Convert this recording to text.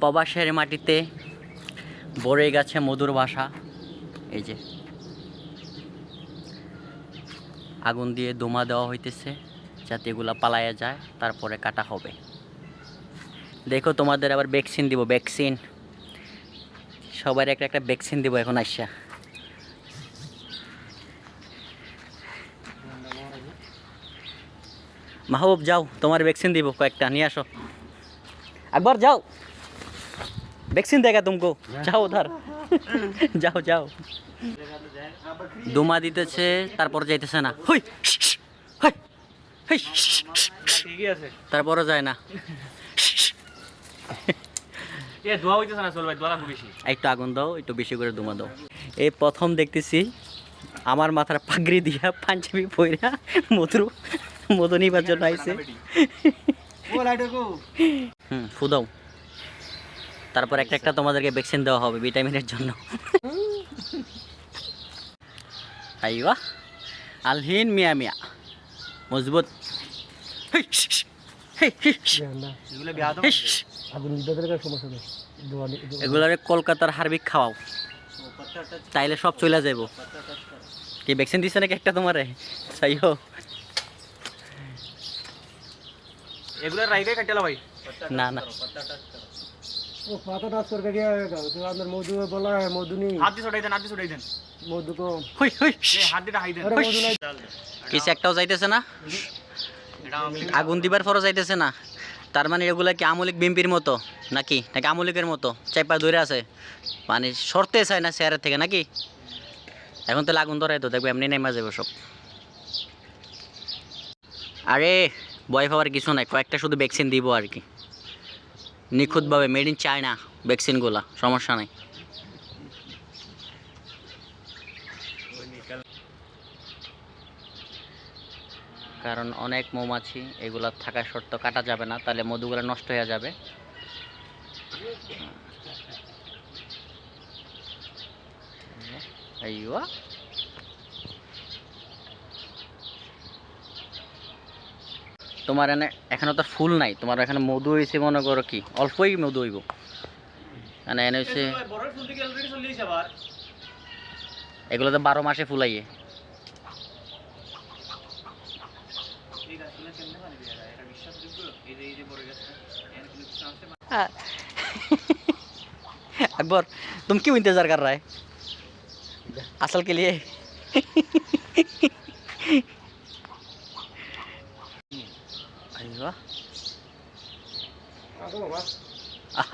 প্রবাসের মাটিতে বড়ে গেছে মধুর বাসা। এই যে। আগুন দিয়ে দোমা দেওয়া হইতেছে যাতে এগুলা পালায়া যায়, তারপরে কাটা হবে। দেখো তোমাদের আবার ভ্যাকসিন দিব ভ্যাকসিন সবার একটা একটা ভ্যাকসিন দিব এখন আসা মাহবুব, যাও, তোমার ভ্যাকসিন দিব কয়েকটা, নিয়ে আসো। একবার যাও। ভ্যাকসিন দেখা তুমকো যাও উধার যাও যাও দুমা দিতেছে তারপর যাইতেছে না হই হই হই ঠিকই আছে তারপরও যায় না এ ধোয়া হইতেছে না চল ভাই ধোয়া লাগবে বেশি একটু আগুন দাও একটু বেশি করে দুমা দাও। এই প্রথম দেখতেছি আমার মাথার পাগড়ি দিয়া পাঞ্জাবি পইরা মধুর মধু নিবার জন্য আইছে। হুম ফুদাও তারপর একটা একটা তোমাদেরকে ভ্যাকসিন দেওয়া হবে ভিটামিনের জন্য। আইবা আলহিন মিয়া মিয়া মজবুত। এগুলারে কলকাতার হার্বিক খাওয়াও। তাইলে সব চলে যাইব। কি ভ্যাকসিন দিছে নাকি একটা তোমারে? তাই হোক। এগুলো রাইগাই কাটিয়ালা ভাই। না না। ও মধু বলা হয় মধু হাত দিয়ে ছড়াই দেন হাত দিয়ে ছড়াই দেন। মধু হাত দিয়ে হাই দেন। কিছু একটাও যাইতেছে না? আগুন দিবার পরও যাইতেছে না। তার মানে এগুলা কি আমলিক বিম্পির মতো? নাকি? নাকি আমলিকের মতো? চাইপা ধরে আছে। মানে সরতে চায় না শেয়ারের থেকে নাকি? এখন তাহলে আগুন ধরে তো দেখব এমনি নেমা যাবে সব। আরে ভয় পাওয়ার কিছু নাই কয়েকটা শুধু ভ্যাকসিন দিব আর কি। নিখুঁতভাবে মেড ইন চায়না ভ্যাকসিনগুলা, সমস্যা নেই। কারণ অনেক মৌমাছি এগুলা থাকা শর্ত কাটা যাবে না, তাহলে মধুগুলো নষ্ট হয়ে যাবে। আইয়া তোমার এনে এখানে তো ফুল নাই তোমার এখানে মধু হয়েছে মনে করো কি অল্পই মধু হইব মানে এনে হচ্ছে বড় ফুল থেকে অলরেডি চলে এসে আবার এগুলো তো বারো মাসে ফুলাইয়ে এই গাছগুলো কেমনে পানি দিয়া যায় এটা বিশ্বাসযোগ্য এই যে এই যে বড় গাছটা এর কোনো কিছু আছে अकबर तुम क्यों इंतजार कर रहा है असल के लिए 是吧？啊，